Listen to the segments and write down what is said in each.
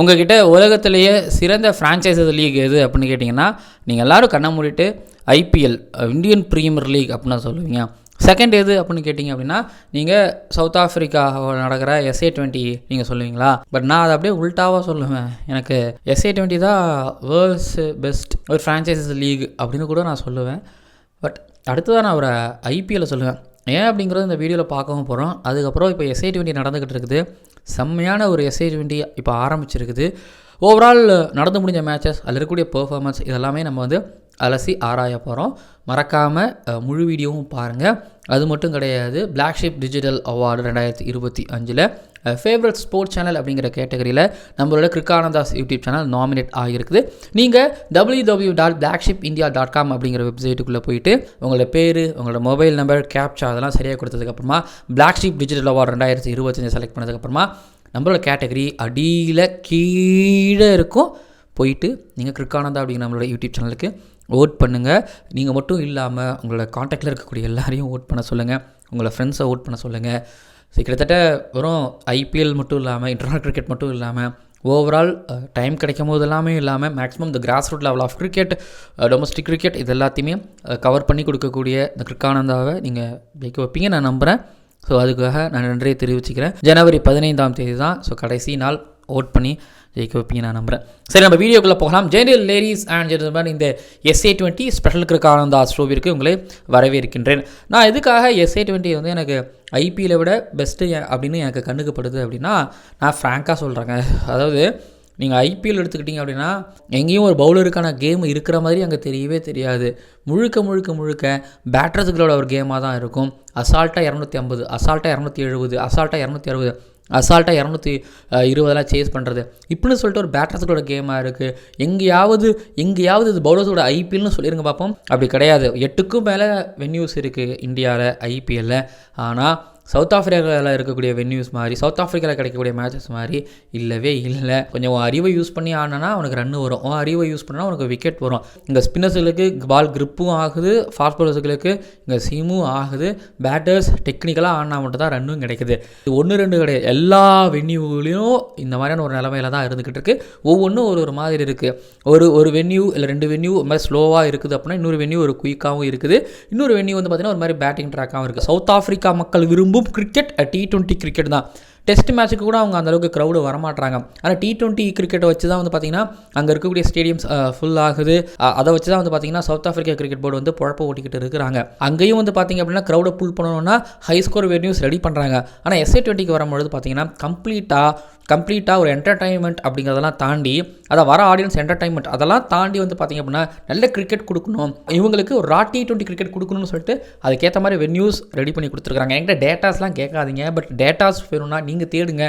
உங்ககிட்ட உலகத்திலேயே சிறந்த ஃப்ரான்ச்சைசஸ் லீக் எது அப்படின்னு கேட்டிங்கன்னா நீங்கள் எல்லாரும் கண்ண மூடிட்டு ஐபிஎல் இந்தியன் ப்ரீமியர் லீக் அப்படின்னு சொல்லுவீங்க. செகண்ட் எது அப்படின்னு கேட்டிங்க அப்படின்னா நீங்கள் சவுத் ஆஃப்ரிக்கா நடக்கிற எஸ்ஏ டுவெண்ட்டி நீங்கள் சொல்லுவீங்களா? பட் நான் அதை அப்படியே உல்ட்டாவாக சொல்லுவேன். எனக்கு எஸ்ஏ டுவெண்ட்டி தான் வேர்ல்ட்ஸ் பெஸ்ட் ஒரு ஃப்ரான்ச்சைசஸ் லீக் அப்படின்னு கூட நான் சொல்லுவேன். பட் அடுத்ததான் நான் ஒரு ஐபிஎல்லை சொல்லுவேன். ஏன் அப்படிங்கிறது இந்த வீடியோவில் பார்க்கவும் போகிறோம் அதுக்கப்புறம் இப்போ எஸ்ஐ டுவெண்ட்டி நடந்துக்கிட்டு இருக்குது. செம்மையான ஒரு எஸ்ஐ இப்போ ஆரம்பிச்சிருக்குது. ஓவரால் நடந்து முடிஞ்ச மேட்சஸ் அதில் இருக்கக்கூடிய பெர்ஃபார்மன்ஸ் இதெல்லாமே நம்ம வந்து அலசி ஆராய போகிறோம் மறக்காமல் முழு வீடியோவும் பாருங்கள் அது மட்டும் கிடையாது பிளாக் ஷிப் டிஜிட்டல் அவார்டு ரெண்டாயிரத்தி இருபத்தி அஞ்சில் ஃபேவரட் ஸ்போர்ட்ஸ் சேனல் அப்படிங்கிற கேட்டகரியில் நம்மளோட கிருக்கானந்தாஸ் யூடியூப் சேனல் நாமினேட் ஆகியிருக்குது. நீங்கள் W W dot black ship India dot com அப்படிங்கிற வெப்சைட்டுக்குள்ளே போயிட்டு உங்களோட பேர் உங்களோட மொபைல் நம்பர் கேப்சா அதெல்லாம் சரியாக கொடுத்ததுக்கப்புறமா Black Sheep டிஜிட்டல் அவார்டு ரெண்டாயிரத்தி இருபத்தஞ்சு செலக்ட் பண்ணதுக்கப்புறமா நம்மளோட கேட்டகரி அடியில் கீழே இருக்கும். போயிட்டு நீங்கள் கிரிக்கானந்தா அப்படிங்கிற நம்மளோட யூடியூப் சேனலுக்கு ஓட் பண்ணுங்கள் நீங்கள் மட்டும் இல்லாமல் உங்களோட காண்டாக்டில் இருக்கக்கூடிய எல்லாரையும் ஓட் பண்ண சொல்லுங்கள் உங்களை ஃப்ரெண்ட்ஸை ஓட் பண்ண சொல்லுங்கள் ஸோ கிட்டத்தட்ட வெறும் ஐபிஎல் மட்டும் இல்லாமல் இன்டர்நேஷனல் கிரிக்கெட் மட்டும் இல்லாமல் ஓவரால் டைம் கிடைக்கும் போது எல்லாமே இல்லாமல் மேக்ஸிமம் இந்த grass root level of cricket domestic cricket இது எல்லாத்தையுமே கவர் பண்ணி கொடுக்கக்கூடிய இந்த கிரிக்கானந்தாவை நீங்கள் ஜெயிக்க வைப்பீங்க நான் நம்புகிறேன் ஸோ அதுக்காக நான் நன்றியை தெரிவிச்சுக்கிறேன். ஜனவரி பதினைந்தாம் தேதி தான் ஸோ கடைசி நாள் ஓட் பண்ணி ஜெயிக்க வைப்பீங்க நான் நம்புகிறேன் சரி நம்ம வீடியோக்குள்ளே போகலாம். ஜெனரல் லேடிஸ் அண்ட் ஜென்டல்மேன் இந்த எஸ்ஏ டுவெண்ட்டி ஸ்பெஷல் கிரிக்கானந்தா ஷோவிற்கு உங்களை வரவேற்கின்றேன். நான் எதுக்காக எஸ்ஏ டுவெண்ட்டி வந்து எனக்கு ஐபிஎல்லை விட பெஸ்ட்டு அப்படின்னு எனக்கு கண்ணுக்குப்படுது அப்படின்னா நான் ஃப்ராங்காக சொல்கிறேங்க அதாவது நீங்கள் ஐபிஎல் எடுத்துக்கிட்டிங்க அப்படின்னா எங்கேயும் ஒரு பவுலருக்கான கேம் இருக்கிற மாதிரி அங்கே தெரியவே தெரியாது. முழுக்க முழுக்க முழுக்க பேட்டர்ஸுகளோட ஒரு கேமாக தான் இருக்கும். அசால்ட்டாக இரநூத்தி ஐம்பது அசால்ட்டாக இரநூத்தி எழுபது அசால்ட்டாக இரநூத்தி அறுபது. அசால்ட்டாக இரநூத்தி இருபதெல்லாம் சேஸ் பண்ணுறது இப்படின்னு சொல்லிட்டு ஒரு பேட்டர்ஸுகளோட கேமாக இருக்குது எங்கேயாவது எங்கேயாவது இது பவுலர்ஸோட ஐபிஎல்னு சொல்லிருங்க பார்ப்போம். அப்படி கிடையாது. எட்டுக்கும் மேலே வென்யூஸ் இருக்குது இந்தியாவில் ஐபிஎல்லில் ஆனால் சவுத் ஆஃப்ரிக்காவில் இருக்கக்கூடிய வென்யூஸ் மாதிரி சவுத் ஆஃப்ரிக்காவில் கிடைக்கக்கூடிய மேட்சஸ் மாதிரி இல்லவே இல்லை. கொஞ்சம் உன் அறிவை யூஸ் பண்ணி ஆடினா உனக்கு ரன் வரும். உன் அறிவை யூஸ் பண்ணால் உனக்கு விக்கெட் வரும். இங்கே ஸ்பின்னர்ஸுகளுக்கு பால் கிரிப்பும் ஆகுது. ஃபாஸ்ட் பாலர்ஸுகளுக்கு இங்கே சீமும் ஆகுது. பேட்டர்ஸ் டெக்னிக்கலாக ஆடினா மட்டும் தான் ரன்னும் கிடைக்குது. இது ஒன்று ரெண்டு கிடையாது. எல்லா வென்யூலையும் இந்த மாதிரியான ஒரு நிலமையில தான் இருந்துக்கிட்டு இருக்குது ஒவ்வொன்றும் ஒரு ஒரு மாதிரி இருக்குது ஒரு ஒரு வென்யூ இல்லை ரெண்டு வென்யூ ஒரு மாதிரி ஸ்லோவாக இருக்குது அப்படின்னா இன்னொரு வென்யூ ஒரு குயிக்காகவும் இருக்குது. இன்னொரு வென்யூ வந்து பார்த்திங்கன்னா ஒரு மாதிரி பேட்டிங் ட்ராக்காகவும் இருக்குது சவுத் ஆஃப்ரிக்கா மக்கள் விரும்பும் கிரிக்கெட் டி டுவெண்ட்டி கிரிக்கெட் தான் டெஸ்ட் மேட்ச்சுக்கு கூட அவங்க அந்தளவுக்கு க்ரௌடு வரமாட்டாங்க ஆனால் டி டுவெண்ட்டி கிரிக்கெட்டை வச்சு தான் வந்து பார்த்திங்கன்னா அங்கே இருக்கக்கூடிய ஸ்டேடியம்ஸ் ஃபுல் ஆகுது. அதை வச்சு தான் வந்து பார்த்திங்கன்னா சவுத் ஆஃப்ரிக்கா கிரிக்கெட் போர்டு வந்து குழப்ப ஓட்டிக்கிட்டு இருக்கிறாங்க. அங்கேயும் வந்து பார்த்திங்க அப்படின்னா க்ரௌடை புல் பண்ணணும்னா ஹை ஸ்கோர் வென்யூஸ் ரெடி பண்ணுறாங்க ஆனால் எஸ்ஏ டுவெண்ட்டிக்கு வரும்பொழுது பார்த்திங்கன்னா கம்ப்ளீட்டாக கம்ப்ளீட்டாக ஒரு என்டர்டைன்மெண்ட் அப்படிங்கிறதெல்லாம் தாண்டி அதை வர ஆடியன்ஸ் என்டர்டைன்மெண்ட் அதெல்லாம் தாண்டி வந்து பார்த்திங்க அப்படின்னா நல்ல கிரிக்கெட் கொடுக்கணும். இவங்களுக்கு ஒரு ரா டி டுவெண்ட்டி கிரிக்கெட் கொடுக்கணும்னு சொல்லிட்டு அதுக்கேற்ற மாதிரி வென்யூஸ் ரெடி பண்ணி கொடுத்துருக்காங்க என்கிட்ட டேட்டாஸ்லாம் கேட்காதீங்க பட் டேட்டாஸ் வேணும்னா நீங்கள் தேடுங்க.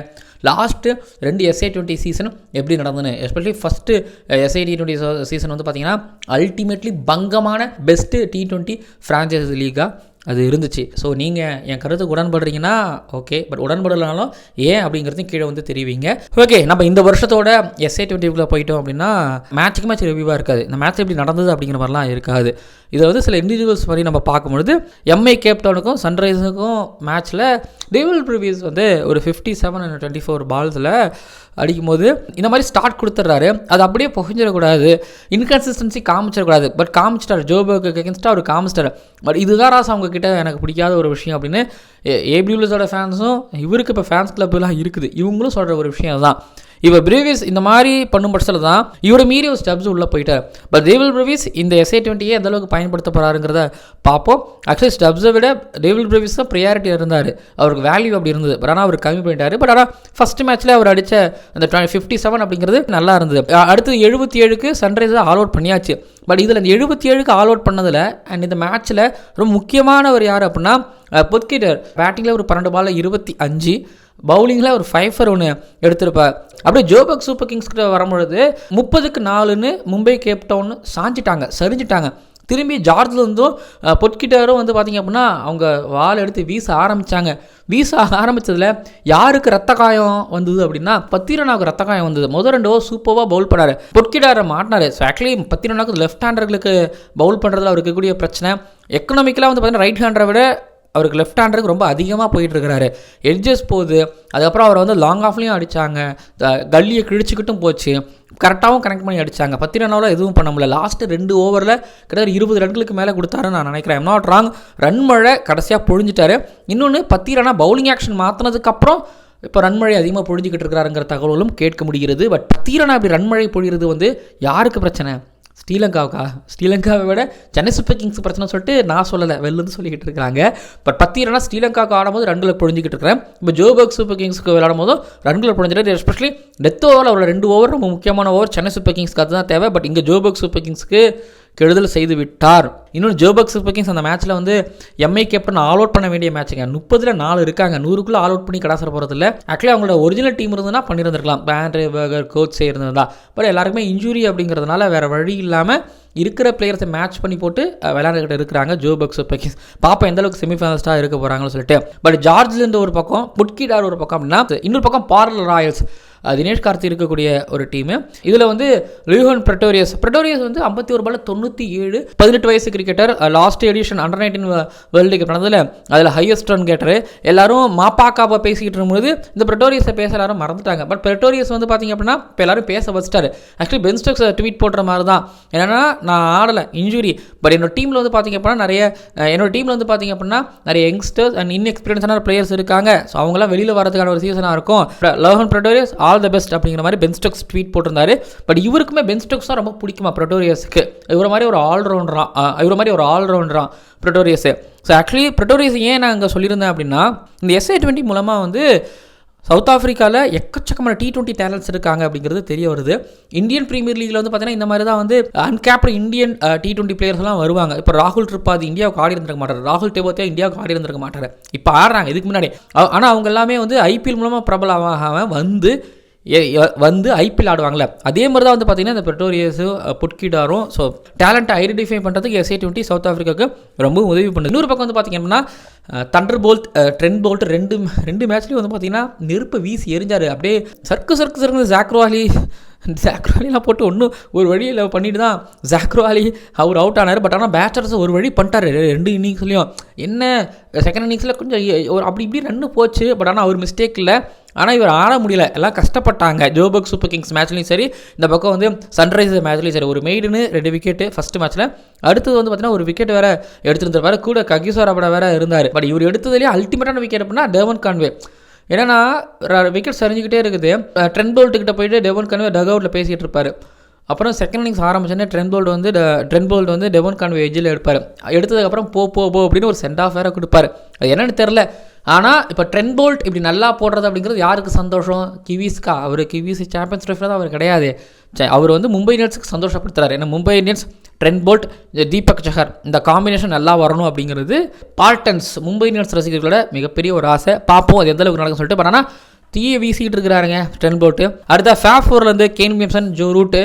லாஸ்ட்டு ரெண்டு எஸ்ஐ டுவெண்ட்டி சீசன் எப்படி நடந்ததுன்னு. Especially first SA T twenty season வந்து பார்த்தீங்கன்னா அல்டிமேட்லி பங்கமான பெஸ்ட்டு டி டுவெண்ட்டி ஃப்ரான்ச்சைஸ் லீக்காக அது இருந்துச்சு. ஸோ நீங்கள் என் கருத்துக்கு உடன்படுறீங்கன்னா ஓகே பட் உடன்படலைனாலும் ஏன் அப்படிங்கிறதையும் கீழே வந்து தெரிவிங்க. ஓகே நம்ம இந்த வருஷத்தோட எஸ்ஐ டுவெண்ட்டிக்குள்ளே போயிட்டோம் அப்படின்னா மேட்ச்சுக்கு மேட்ச் ரிவ்யூவாக இருக்காது. இந்த மேட்ச் எப்படி நடந்தது அப்படிங்கிற மாதிரிலாம் இருக்காது. இதை வந்து சில இண்டிவிஜுவல்ஸ் மாதிரி நம்ம பார்க்கும்பொழுது எம்ஐ கேப்டவுனுக்கும் சன்ரைஸுக்கும் மேட்ச்சில் டேவில் ப்ரிவியஸ் வந்து ஒரு fifty seven and twenty four பால்ஸில் அடிக்கும்போது இந்த மாதிரி ஸ்டார்ட் கொடுத்துட்றாரு. அது அப்படியே புகஞ்சிடக்கூடாது. இன்கன்சிஸ்டன்சி காமிச்சிடக்கூடாது. பட் காமிச்சிட்டார். ஜோபர்க்கு அகேன்ஸ்டாக அவர் காமிச்சிட்டார். பட் இதுதான் ராசா அவங்கக்கிட்ட எனக்கு பிடிக்காத ஒரு விஷயம் அப்படின்னு ஏபியூலஸோட ஃபேன்ஸும் இவருக்கு இப்போ ஃபேன்ஸ் கிளப்லாம் இருக்குது. இவங்களும் சொல்கிற ஒரு விஷயம் தான் இப்போ பிரேவிஸ் இந்த மாதிரி பண்ணும் பட்சத்தில் தான் இவரை மீறி ஒரு ஸ்டெப்ஸ் உள்ளே போயிட்டார். பட் டேவில் பிரேவிஸ் இந்த எஸ்ஐ டுவெண்ட்டியே எந்த அளவுக்கு பயன்படுத்த போகிறாருங்கிறத பார்ப்போம். ஆக்சுவலி ஸ்டெப்ஸை விட டேவில் பிரேவிஸ் தான் ப்ரியாரிட்டி இருந்தார். அவருக்கு வேல்யூ அப்படி இருந்தது. பட் ஆனால் அவர் கம்மி பண்ணிட்டார். பட் ஆனால் ஃபஸ்ட் மேட்ச்சில் அவர் அடித்த அந்த ஃபிஃப்டி செவன் அப்படிங்கிறது நல்லா இருந்தது. அடுத்து எழுபத்தி ஏழுக்கு சன்ரைஸை ஆல் அவுட் பண்ணியாச்சு. பட் இதில் இந்த எழுபத்தி ஏழுக்கு ஆல் அவுட் பண்ணதில் அண்ட் இந்த மேட்ச்சில் ரொம்ப முக்கியமானவர் யார் அப்படின்னா பொத்கிட்டர். பேட்டிங்கில் ஒரு பன்னெண்டு பாலில் இருபத்தி அஞ்சு. பவுலிங்கில் ஒரு ஃபைஃபர் ஒன்று எடுத்திருப்பார். அப்படியே ஜோபக் சூப்பர் கிங்ஸ் கிட்ட வரும்பொழுது முப்பதுக்கு நாலுன்னு மும்பை கேப்டவுன் சாஞ்சிட்டாங்க சரிஞ்சிட்டாங்க. திரும்பி ஜார்ஜ்லேருந்தும் பொட்கிட்டாரும் வந்து பார்த்திங்க அப்படின்னா அவங்க வால் எடுத்து வீச ஆரம்பித்தாங்க வீச ஆரம்பித்ததில் யாருக்கு ரத்த காயம் வந்தது அப்படின்னா பத்திரனாவுக்கு ரத்த காயம் வந்தது. முதல் ரெண்டு ஓவர் சூப்பராக பவுல் பண்ணார். பொட்கிடாரை மாட்டினார். ஸோ ஆக்சுவலி பத்திரனாவுக்கு லெஃப்ட் ஹேண்டர்களுக்கு பவுல் பண்ணுறதுல அவருக்கு இருக்கக்கூடிய பிரச்சனை. எக்கனாமிக்கலாக வந்து பார்த்தீங்கன்னா ரைட் ஹேண்டரை விட அவருக்கு லெஃப்ட் ஹேண்டருக்கு ரொம்ப அதிகமாக போயிட்டு இருக்கிறாரு எட்ஜஸ் போகுது. அதுக்கப்புறம் அவரை வந்து லாங் ஆஃப்லேயும் அடித்தாங்க கல்லியை கிழிச்சிக்கிட்டும் போச்சு. கரெக்டாகவும் கனெக்ட் பண்ணி அடித்தாங்க பத்து ரன்னாவில் எதுவும் பண்ண முடியல. லாஸ்ட்டு ரெண்டு ஓவரில் கிட்டத்தட்ட இருபது ரன்களுக்கு மேலே கொடுத்தாருன்னு நான் நினைக்கிறேன். எம் நாட் ராங் ரன் மழை கடைசியாக பொழிஞ்சிட்டாரு. இன்னொன்று பத்து ரனாக பவுலிங் ஆக்ஷன் மாற்றினதுக்கப்புறம் இப்போ ரன்மழை அதிகமாக பொழிஞ்சிக்கிட்டு இருக்கிறாருங்கிற தகவலும் கேட்க முடிகிறது. பட் பத்தீரனா இப்படி ரன்மழை பொழிகிறது வந்து யாருக்கு பிரச்சனை? ஸ்ரீலங்காவுக்கா? ஸ்ரீலங்காவை விட சென்னை சூப்பர் கிங்ஸ் பிரச்சனை சொல்லிட்டு நான் சொல்லலை. வெளிலேருந்து சொல்லிக்கிட்டு இருக்காங்க. பட் பத்திரனா ஸ்ரீலங்காவுக்கு ஆடும்போது ரன்களை பொழிஞ்சிக்கிட்டு இருக்கிறேன். இப்போ ஜோபர்க் சூப்பர் கிங்ஸ்க்கு விளையாடும் போதும் ரன்களை பொழிஞ்சிட்டு எஸ்பெஷலி டெத் ஓவரில் உள்ள ரெண்டு ஓவர் ரொம்ப முக்கியமான ஓவர் சென்னை சூப்பர் கிங்ஸ்க்கு அதுதான் தேவை. பட் இங்கே ஜோபர்க் சூப்பர் கிங்ஸ்க்கு கெடுதல் செய்து விட்டார். இன்னொன்று ஜோபக் பக்கிங்ஸ் அந்த மேட்ச்சில் வந்து எம்ஐ கேப்டன் ஆல் அவுட் பண்ண வேண்டிய மேட்சுங்க முப்பதில் நாலு இருக்காங்க. நூறுக்குள்ளே ஆல் அவுட் பண்ணி கடாசர போகிறதில்ல ஆக்சுவலி அவங்களோட ஒரிஜினல் டீம் இருந்ததுன்னா பண்ணியிருந்திருக்கலாம் பேண்ட்ரே பர்கர் கோச் இருந்ததா பட் எல்லாருக்குமே இன்ஜுரி அப்படிங்கிறதுனால வேறு வழி இல்லாமல் இருக்கிற பிளேயர்ஸை மேட்ச் பண்ணி போட்டு அஹ், இருக்கிறாங்க ஜோபக் சூப்பர் பாப்பா எந்த அளவுக்கு செமிஃபைனலிஸ்ட்டாக இருக்க போகிறாங்கன்னு சொல்லிட்டு. பட் ஜார்ஜ்லேருந்து ஒரு பக்கம் புட்கிடார் ஒரு பக்கம் அப்படின்னா இன்னொரு பக்கம் பார்லர் ராயல்ஸ். தினேஷ் கார்த்தி இருக்கக்கூடிய ஒரு டீமு இதில் வந்து லியூஹன் பிரட்டோரியஸ். பிரட்டோரியஸ் வந்து ஐம்பத்தி ஒரு பால் தொண்ணூற்றி ஏழு பதினெட்டு வயசு cricketer last edition under nineteen world cup நடந்ததில் அதில் ஹையஸ்ட் ரன் கேட்டர் எல்லாரும் மாப்பாக்காப்பா பேசிக்கிட்டு இருக்கும்போது இந்த பிரட்டோரியஸை பேச எல்லாரும் மறந்துட்டாங்க. பட் பிரட்டோரியஸ் வந்து பார்த்தீங்க அப்படின்னா இப்போ எல்லாரும் பேச வச்சிட்டாரு. ஆக்சுவலி பென்ஸ்டக்ஸ் ட்வீட் போடுற மாதிரி தான் என்னென்னா நான் ஆடலை இன்ஜுரி பட் என்னோட டீமில் வந்து பார்த்தீங்க அப்படின்னா நிறைய என்னோட டீமில் வந்து பார்த்தீங்க அப்படின்னா நிறைய யங்ஸ்டர்ஸ் அண்ட் இன்எக்ஸ்பீரியன்ஸான பிளேயர்ஸ் இருக்காங்க. ஸோ அவங்களாம் வெளியில் வரதுக்கான ஒரு சீசனாக இருக்கும். Logan Pretorius all the best அப்படிங்கிற மாதிரி பென் ஸ்டோக்ஸ் ட்வீட் போட்டிருந்தாரு. பட் இவருக்குமே பென் ஸ்டோக்ஸ் தான் ரொம்ப பிடிக்குமா பிரட்டோரியஸுக்கு? இவர மாதிரி ஒரு ஆல்ரவுண்டரா இவர மாதிரி ஒரு ஆல்ரவுண்டரா பிரட்டோரியஸு. ஸோ ஆக்சுவலி பிரட்டோரியஸ் ஏன் நான் அங்கே சொல்லியிருந்தேன் அப்படின்னா இந்த எஸ்ஐ டுவெண்ட்டி மூலமாக வந்து சவுத் ஆஃப்ரிக்காவில் எக்கச்சக்கமான டி டுவெண்ட்டி டேலண்ட்ஸ் இருக்காங்க அப்படிங்கிறது தெரிய வருது. இந்தியன் பிரீமியர் லீகில் வந்து பார்த்தீங்கன்னா இந்த மாதிரி தான் வந்து அன்கேப்டு இந்தியன் டி டுவெண்ட்டி பிளேயர்ஸ்லாம் வருவாங்க. இப்போ ராகுல் ட்ரிப்பாதி இந்தியாவுக்கு ஆடி இருந்திருக்க மாட்டார். ராகுல் டேபோத்தே இந்தியாவுக்கு ஆடி இருந்திருக்க மாட்டார். இப்போ ஆடுறாங்க இதுக்கு முன்னாடி. ஆனால் அவங்க எல்லாமே வந்து ஐபிஎல் மூலமாக பிரபலமாக வந்து வந்து ஐபிஎல் ஆடுவாங்களே அதே மாதிரி தான் வந்து பார்த்திங்கன்னா இந்த பெட்ரோரியஸும் புட்கிடாரும் ஸோ டேலண்ட்டை ஐடென்டிஃபை பண்ணுறதுக்கு எஸ்ஏ டுவெண்ட்டி சவுத் ஆஃப்ரிக்காவுக்கு ரொம்ப உதவி பண்ணுது. இன்னொரு பக்கம் வந்து பார்த்திங்கன்னா தண்டர் போல்ட் ட்ரெண்ட் போல்ட் ரெண்டு ரெண்டு மேட்ச்லேயும் வந்து பார்த்திங்கன்னா நெருப்பு வீசி எரிஞ்சார். அப்படியே சர்க்கு சர்க்கு சர்க்கு ஜாக்ரோவாலி ஜாக்ரோவாலிலாம் போட்டு ஒன்றும் ஒரு வழியில் பண்ணிட்டு தான் ஜாக்ரோவாலி அவர் அவுட் ஆனார். பட் ஆனால் பேட்டர்ஸ் ஒரு வழி பண்ணிட்டார் ரெண்டு இன்னிங்ஸ்லையும் என்ன செகண்ட் இன்னிங்ஸில் கொஞ்சம் ஒரு அப்படி இப்படி ரன்னு போச்சு. பட் ஆனால் அவர் மிஸ்டேக் இல்லை. ஆனால் இவர் ஆட முடியல. எல்லாம் கஷ்டப்பட்டாங்க. ஜோபக் சூப்பர் கிங்ஸ் மேட்ச்லையும் சரி இந்த பக்கம் வந்து சன்ரைசர் மேட்ச்லையும் சரி ஒரு மெய்டுன்னு ரெண்டு விக்கெட்டு ஃபஸ்ட்டு மேட்ச்சில் அடுத்தது வந்து பார்த்தீங்கன்னா ஒரு விக்கெட் வேற எடுத்துருந்துருப்பாரு. கூட ககிசோராபட வேற இருந்தார். பட் இவர் எடுத்ததுலேயே அல்டிமேட்டான விக்கெட் அப்படின்னா டேவன் கான்வே ஏன்னா விக்கெட் சரிஞ்சுக்கிட்டே இருக்குது. ட்ரெண்ட் போல்ட்டு கிட்ட போயிட்டு டெவன் கான்வே டக் அவுட்டில் பேசிகிட்டு இருப்பார். அப்புறம் செகண்ட் இன்னிங்ஸ் ஆரம்பிச்சோன்னே ட்ரெண்ட் போல்டு வந்து ட்ரெண்ட் போல்டு வந்து டெவன் கான்வே எஜ்ஜில் எடுப்பார். எடுத்ததுக்கப்புறம் போ போ போ அப்படின்னு ஒரு சென்ட் ஆஃப் வேற கொடுப்பாரு. அது என்னன்னு தெரில ஆனால் இப்போ ட்ரெண்ட் போல்ட் இப்படி நல்லா போடுறது அப்படிங்கிறது யாருக்கு சந்தோஷம்? கிவிஸ்க்கா? அவர் கிவிஸ் சாம்பியன்ஸ் ட்ரோஃபி தான் அவர் கிடையாது. அவர் வந்து மும்பை இந்தியன்ஸுக்கு சந்தோஷப்படுத்துறாரு. ஏன்னா Mumbai Indians Trent Boult Deepak Chahar இந்த காம்பினேஷன் நல்லா வரணும் அப்படிங்கிறது பார்ட்டன்ஸ் மும்பை இந்தியன்ஸ் ரசிகர்களோட மிகப்பெரிய ஒரு ஆசை. பார்ப்போம் அது எந்த அளவுக்கு நடக்கும் சொல்லிட்டு. பட் ஆனால் தீயை வீசிக்கிட்டு இருக்கிறாருங்க ட்ரெண்ட் போல்ட்டு அடுத்த Faf ஃபோர்லேருந்து Kane Williamson Joe Root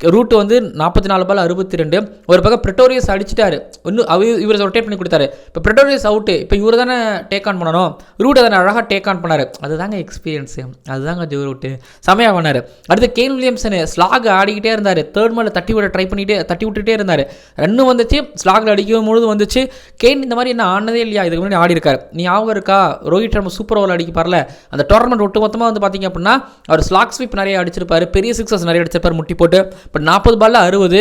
Root வந்து நாற்பத்தி நாலு பால் அறுபத்தி ரெண்டு ஒரு பக்கம் பிரிட்டோரியஸ் அடிச்சிட்டாரு. இன்னும் அவர் இவர் ரொட்டேட் பண்ணி கொடுத்தாரு. இப்போ பிரிட்டோரியஸ் அவுட்டு இப்போ இவர் தானே டேக் ஆன் பண்ணணும். ரூட் தானே அழகாக டேக் ஆன் பண்ணார். அதுதாங்க எக்ஸ்பீரியன்ஸு அதுதாங்க ஜோ ரூட்டு செமையாக பண்ணார். அடுத்து கேன் வில்லியம்சனு ஸ்லாக் ஆடிக்கிட்டே இருந்தார். தேர்ட் மேலே தட்டி விட ட்ரை பண்ணிட்டே தட்டி விட்டுட்டே இருந்தார். ரன்னு வந்துச்சு. ஸ்லாகில் அடிக்கும் பொழுது வந்துச்சு. கேன் இந்த மாதிரி என்ன ஆனதே இல்லையா? இதுக்கு முன்னாடி ஆடி இருக்கார். நீ ஞாபகம் இருக்கா? ரோஹித் சர்மா சூப்பர் ஓவர் அடிப்பார்ல அந்த டோர்னமெண்ட் ஒட்டு மொத்தமாக வந்து பார்த்தீங்க அப்படின்னா அவர் ஸ்லாக் ஸ்வீப் நிறைய அடிச்சிருப்பார். பெரிய சிக்ஸஸ் நிறைய அடிச்சிருப்பார். முட்டி போட்டு. பட் நாற்பது பாலில் அறுபது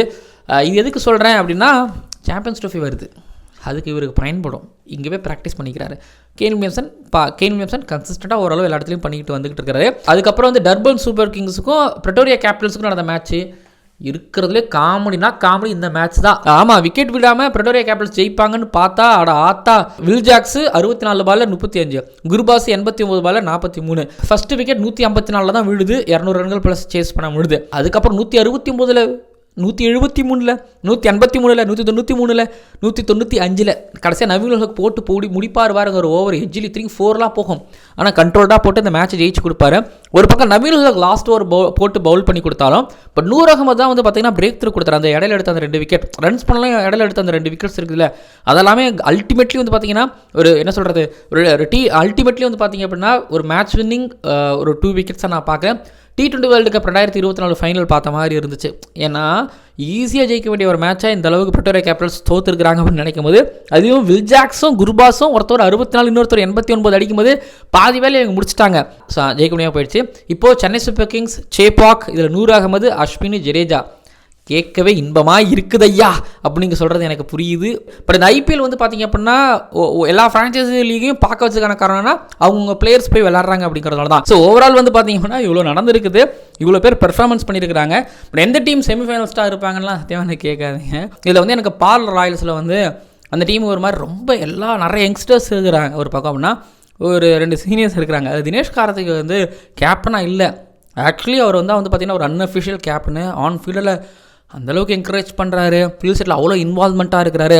இது எதுக்கு சொல்கிறேன் அப்படின்னா சாம்பியன்ஸ் ட்ரோஃபி வருது. அதுக்கு இவருக்கு பயன்படும். இங்கே போய் ப்ராக்டிஸ் பண்ணிக்கிறாரு. கேன் வில்லியம்சன் பா கேன் வில்லியம்சன் கன்சிஸ்டண்ட்டாக ஓரளவு எல்லா இடத்துலையும் பண்ணிக்கிட்டு வந்துகிட்டு இருக்காரு. அதுக்கப்புறம் வந்து டர்பன் சூப்பர் கிங்ஸுக்கும் பிரட்டோரியா கேபிட்டல்ஸுக்கும் நடந்த மேட்ச்சு இருக்கிறதுலே காமெடினா காமெடி இந்த மேட்ச் தான். ஆமாம் விக்கெட் விடாமல் பிரடோரியா கேபிட்டல்ஸ் ஜெயிப்பாங்கன்னு பார்த்தா அட ஆத்தா வில் ஜாக்ஸ் அறுபத்தி நாலு பாலில் முப்பத்தி அஞ்சு குருபாஸ் எண்பத்தி ஒம்பது பாலில் நாற்பத்தி மூணு. ஃபர்ஸ்ட் விக்கெட் நூற்றி ஐம்பத்தி நாலில் தான் விழுது இரநூறு ரன்கள் ப்ளஸ் சேஸ் பண்ண விழுது. அதுக்கப்புறம் நூற்றி அறுபத்தி ஒம்பதில் நூற்றி எழுபத்தி மூணில் நூற்றி எண்பத்தி மூணில் நூற்றி தொண்ணூற்றி மூணில் நூற்றி தொண்ணூற்றி அஞ்சில் கடைசியாக நவீன உலக போட்டு போடி முடிப்பார் பாருங்க ஒரு ஓவர் எஜ்ஜிலி த்ரீ ஃபோர்லாம் போகும். ஆனால் கண்ட்ரோல்டாக போட்டு இந்த மேட்ச்சை ஜெயிச்சு கொடுப்பாரு. ஒரு பக்கம் நவீன உலக லாஸ்ட் ஓவர் போட்டு பவுல் பண்ணி கொடுத்தாலும் பட் நூறு அகமது தான் வந்து பார்த்தீங்கன்னா பிரேக் த்ரூ கொடுத்தாரு. அந்த இடையில எடுத்த அந்த ரெண்டு விக்கெட் ரன்ஸ் பண்ணலாம் இடையில எடுத்த அந்த ரெண்டு விக்கெட்ஸ் இருக்குதுல்ல அதெல்லாமே அல்டிமேட்லி வந்து பார்த்தீங்கன்னா ஒரு என்ன சொல்கிறது ஒரு டீ அல்டிமேட்லி வந்து பார்த்தீங்க அப்படின்னா ஒரு மேட்ச் வின்னிங் ஒரு டூ விக்கெட்ஸாக நான் பார்க்குறேன் டி டுவெண்ட்டி வேர்ல்டு கப் ரெண்டாயிரத்தி இருபத்தி நாலு ஃபைனல் பார்த்த மாதிரி இருந்துச்சு. ஏன்னா ஈஸியாக ஜெயிக்க வேண்டிய ஒரு மேட்சாக இந்த அளவுக்கு ப்ரிட்டோரியா கேபிட்டல்ஸ் தோத்துருக்காங்க அப்படின்னு நினைக்கும் போது அதுவும் வில்ஜாக்ஸும் குருபாஸும் ஒருத்தர் அறுபத்தி நாலு இன்னொருத்தர் எண்பத்தி ஒன்பது அடிக்கும்போது பாதி வேலை இவங்க முடிச்சிட்டாங்க. ஸோ ஜெயிக்க முடியாமல் போயிடுச்சு. இப்போது சென்னை சூப்பர் கிங்ஸ் சேபாக் இதில் நூறு அகமது அஸ்வினி ஜடேஜா கேட்கவே இன்பமாக இருக்குதையா அப்படிங்க சொல்கிறது எனக்கு புரியுது. பட் இந்த ஐபிஎல் வந்து பார்த்தீங்க அப்படின்னா எல்லா ஃப்ரான்ச்சைசி லீகையும் பார்க்க வச்சதுக்கான காரணம்னா அவங்க பிளேயர்ஸ் போய் விளாட்றாங்க அப்படிங்கிறதுனால தான். ஸோ ஓவரால் வந்து பார்த்திங்க அப்படின்னா இவ்வளோ நடந்திருக்குது. இவ்வளோ பேர் பெர்ஃபார்மன்ஸ் பண்ணியிருக்கிறாங்க. பட் எந்த டீம் செமிஃபைனல்ஸ்டாக இருப்பாங்கலாம் தேவையான கேட்காதீங்க. இதில் வந்து எனக்கு பால் ராயல்ஸில் வந்து அந்த டீம் ஒரு மாதிரி ரொம்ப எல்லா நிறைய யங்ஸ்டர்ஸ் இருக்கிறாங்க. ஒரு பக்கம் அப்படின்னா ஒரு ரெண்டு சீனியர்ஸ் இருக்கிறாங்க. அது தினேஷ் கார்த்திக் வந்து கேப்டனாக இல்லை. ஆக்சுவலி அவர் வந்து வந்து பார்த்திங்கன்னா ஒரு அன்அஃபிஷியல் கேப்டனு ஆன் ஃபீல்டில் அந்தளவுக்கு என்கரேஜ் பண்ணுறாரு ஃபீல் செட்டில் அவ்வளோ இன்வால்மெண்ட்டாக இருக்கிறாரு.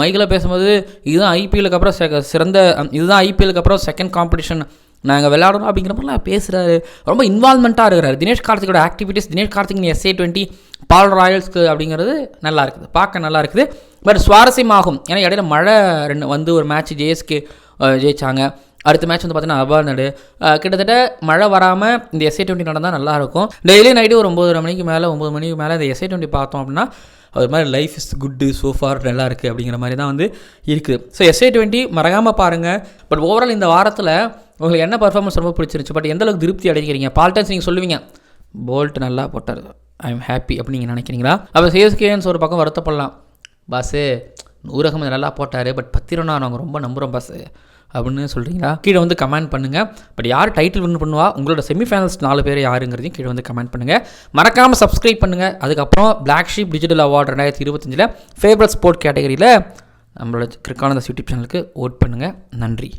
மைக்கில் பேசும்போது இதுதான் ஐபிஎலுக்கு அப்புறம் சிறந்த இதுதான் ஐபிஎலுக்கு அப்புறம் செகண்ட் காம்படிஷன் நாங்கள் விளையாடணும் அப்படிங்கிற மாதிரிலாம் பேசுகிறாரு ரொம்ப இன்வால்மெண்ட்டாக இருக்கிறாரு. Dinesh கார்த்திகோட activities Dinesh Karthik SA twenty Paarl ராயல்ஸ்க்கு அப்படிங்கிறது நல்லா இருக்குது. பார்க்க நல்லா இருக்குது. பட் சுவாரஸ்யமாகும். ஏன்னா இடையில மழை ரெண்டு வந்து ஒரு மேட்ச் ஜேஎஸ்கே ஜெயிச்சாங்க. அடுத்த மேட்ச் வந்து பார்த்தீங்கன்னா அபார்னடு கிட்டத்தட்ட மழை வராமல் இந்த எஸ்ஐ டுவெண்ட்டி நடந்தால் நல்லாயிருக்கும். டெய்லி நைட்டு ஒரு ஒம்பது மணிக்கு மேலே ஒம்பது மணிக்கு மேலே இந்த எஸ்ஐ டுவெண்ட்டி பார்த்தோம் அப்படின்னா அது மாதிரி லைஃப் இஸ் குட்டு சோஃபார் நல்லா இருக்குது அப்படிங்கிற மாதிரி தான் வந்து இருக்குது ஸோ எஸ்ஐ டுவெண்ட்டி மறக்காமல் பாருங்கள் பட் ஓவரால் இந்த வாரத்தில் உங்களுக்கு என்ன பர்ஃபார்மன்ஸ் ரொம்ப பிடிச்சிருச்சு பட் எந்த அளவுக்கு திருப்தி அடைக்கிறீங்க பால்டன்ஸ் நீங்கள் சொல்லுவீங்க போல்ட் நல்லா போட்டார். ஐ எம் ஹாப்பி அப்படின்னு நீங்கள் நினைக்கிறீங்களா? அப்போ சிஎஸ்கேன்னு ஒரு பக்கம் வருத்தப்படலாம். பாஸு நூறகம் நல்லா போட்டார் பட் பத்திரம்னா நாங்கள் ரொம்ப நம்புகிறோம் பாஸு அப்படின்னு சொல்கிறீங்களா கீழே வந்து கமெண்ட் பண்ணுங்கள் பட் யார் டைட்டில் வின் பண்ணுவா? உங்களோட செமிஃபைனல்ஸ் நாலு பேர் யாருங்கிறதையும் கீழே வந்து கமெண்ட் பண்ணுங்கள் மறக்காமல் சப்ஸ்கிரைப் பண்ணுங்கள் அதுக்கப்புறம் பிளாக் ஷீப் டிஜிட்டல் அவார்டு ரெண்டாயிரத்தி இருபத்தஞ்சில் ஃபேவரட் ஸ்போர்ட் கேட்டகரியில் நம்மளோட கிரிக்கானந்த யூடியூப் சேனலுக்கு ஓட் பண்ணுங்கள் நன்றி.